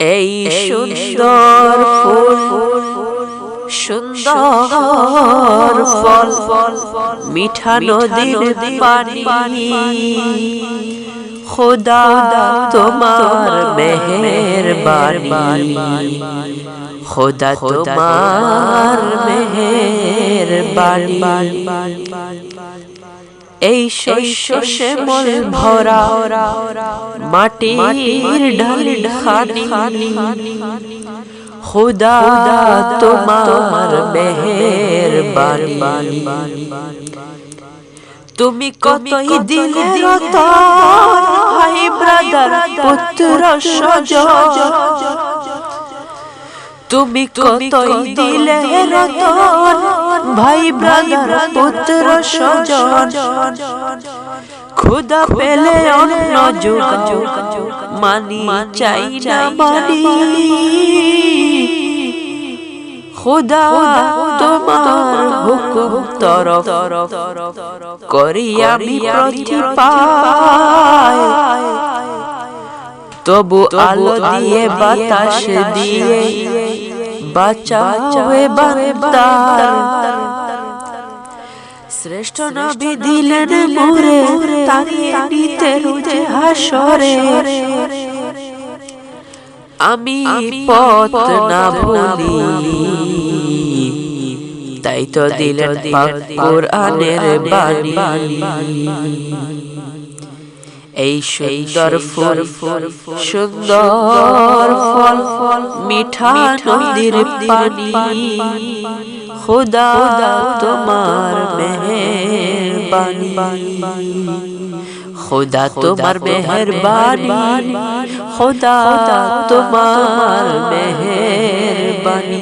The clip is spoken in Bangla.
এই সুন্দর ফুল, সুন্দর ফল ফল মিঠা নদীর পানি। খোদা তোমার মেহের বানি খোদা তোমার মেহের বানি এই শস্য শ্যামল ভরা মাটির ঢাল খানি। খুদা তোমার মেহের বানি তুমি কতই দিলে রতন ভাই ব্রাদার পুত্র সজন তুমি কতই দিলে রতন ভাই ব্রাদার পুত্র সজন খুদা পেলে অন্য যুগ মানি চাই না মানি খুদা তোমার হুকুম তরফ করি আমি প্রতিপায় তবু আলো দিয়ে বাতাস দিয়ে বান্দার। শ্রেষ্ঠ নবী দিলেন মোরে তারিয়ে নিতে রুজে হাসরে। আমি পথ না ভুলি তাই তো দিলেন পাক কোরআনের বাণী। এই সুন্দর ফুল ফুল সুন্দর ফল ফল মিঠা নদীর পানি। খুদা তোমার মেহেরবানি। খুদা তোমার মেহেরবানি। খুদা তোমার মেহেরবানি।